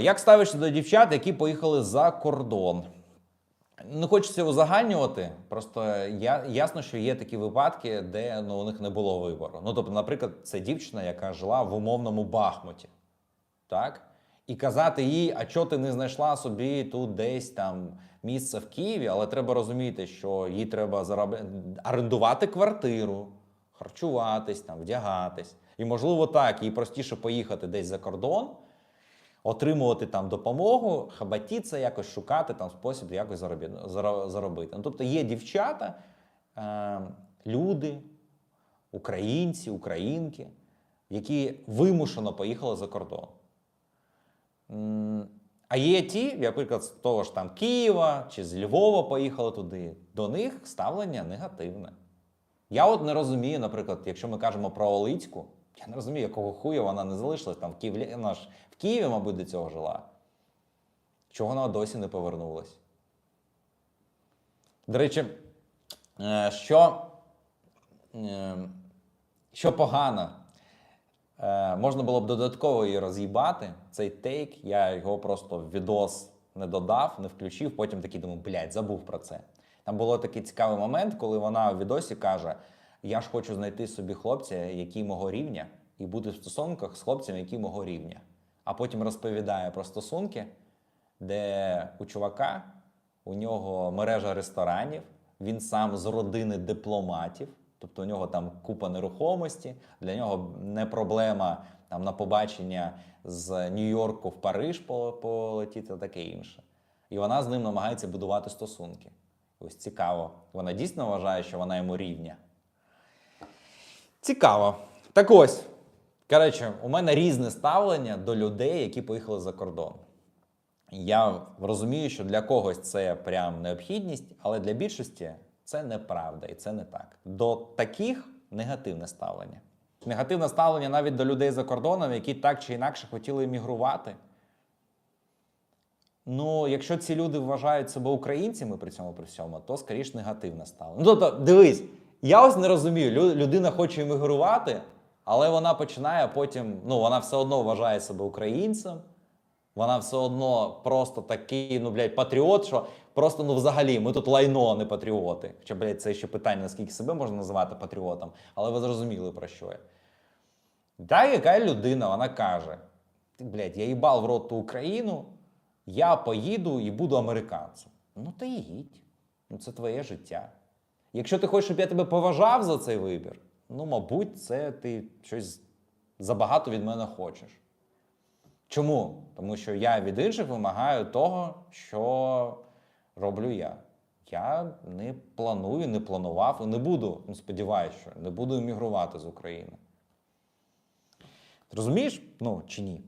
Як ставишся до дівчат, які поїхали за кордон? Не хочеться узагальнювати, просто я, ясно, що є такі випадки, де ну, у них не було вибору. Ну, тобто, наприклад, це дівчина, яка жила в умовному Бахмуті. Так? І казати їй, а чого ти не знайшла собі тут десь там місце в Києві, але треба розуміти, що їй треба зароб... орендувати квартиру, харчуватись, там, вдягатись. І, можливо, так, їй простіше поїхати десь за кордон, отримувати там допомогу, хабатіться, якось шукати там спосіб якось заробити. Ну, тобто є дівчата, е, люди, українці, українки, які вимушено поїхали за кордон. А є ті, наприклад, з того ж там Києва чи з Львова поїхали туди, до них ставлення негативне. Я от не розумію, наприклад, якщо ми кажемо про Олицьку, я не розумію, якого хуя вона не залишилась там в Києві, вона ж в Києві, мабуть, до цього жила. Чого вона досі не повернулась? До речі, е, що, е, що погано, е, можна було б додатково її роз'їбати. Цей тейк, я його просто в відос не додав, не включив. Потім такий думаю, блядь, забув про це. Там було такий цікавий момент, коли вона в відосі каже: Я ж хочу знайти собі хлопця, який мого рівня, і бути в стосунках з хлопцем, який мого рівня. А потім розповідає про стосунки, де у чувака у нього мережа ресторанів, він сам з родини дипломатів, тобто у нього там купа нерухомості, для нього не проблема там на побачення з Нью-Йорку в Париж по- полетіти, таке інше. І вона з ним намагається будувати стосунки. Ось цікаво. Вона дійсно вважає, що вона йому рівня. Цікаво. Так ось. Коротше, у мене різне ставлення до людей, які поїхали за кордон. Я розумію, що для когось це прям необхідність, але для більшості це неправда і це не так. До таких негативне ставлення. Негативне ставлення навіть до людей за кордоном, які так чи інакше хотіли емігрувати. Ну, якщо ці люди вважають себе українцями при цьому при всьому, то скоріш негативне ставлення. Ну, тобто, дивись, я ось не розумію, людина хоче емігрувати, але вона починає потім, ну, вона все одно вважає себе українцем, вона все одно просто такий, ну, блядь, патріот, що просто, ну, взагалі, ми тут лайно, а не патріоти. Хоча, блядь, це ще питання, наскільки себе можна називати патріотом, але ви зрозуміли, про що я. Та яка людина, вона каже: блядь, я їбав в рот ту Україну, я поїду і буду американцем. Ну, ти їдь. Ну, це твоє життя. Якщо ти хочеш, щоб я тебе поважав за цей вибір, ну, мабуть, це ти щось забагато від мене хочеш. Чому? Тому що я від інших вимагаю того, що роблю я. Я не планую, не планував і не буду, ну, сподіваюся, що не буду емігрувати з України. Розумієш? Ну чи ні?